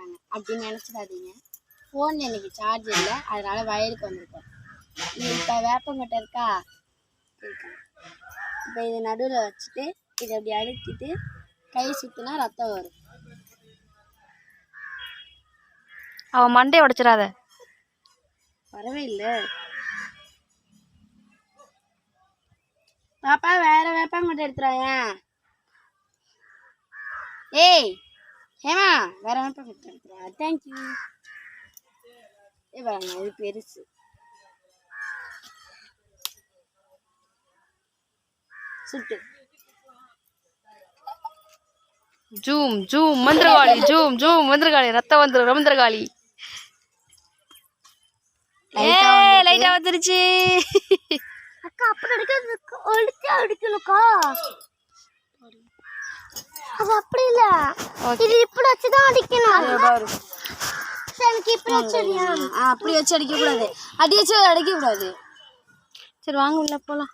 எடுக்கிறாங்க அப்படின்னு நினச்சிடாதீங்க. ஃபோன் எனக்கு சார்ஜ் இல்லை. அதனால வயலுக்கு வந்திருக்கோம் இப்போ வேப்பங்கொட்டை இருக்கா? இப்போ இது நடுவில் வச்சுட்டு இதை அப்படி அழுத்திட்டு கை சுற்றினா ரத்தம் வரும். அவன் மண்டையை உடைச்சிடாத. வரவே இல்லை பாப்பா வேற வேப்பங்கொட்டை எடுத்துறாயா ஏய் ஏமா வேற வேப்பங்கொட்டை எடுத்துறா தேங்க்யூ ஏ இது பெருசு. சுட்டு. ஜூம் ஜூம் மந்திரகாளி ஜூம் ஜூம் மந்திரகாளி ரத்தம் வந்துரு மந்திரகாளி. ஏ லைட்டா வந்துருச்சு. அக்கா அப்படி அடிக்கிறது ஒழிச்சு அடிக்கணுக்கா அது அப்படி இல்ல. இது இப்படி வச்சுதான் அடிக்கணும். எனக்கு இப்படி வச்சு அப்படி வச்சு அடிக்க கூடாது அடி வச்சு அடிக்க கூடாது சரி வாங்க உள்ள போலாம்.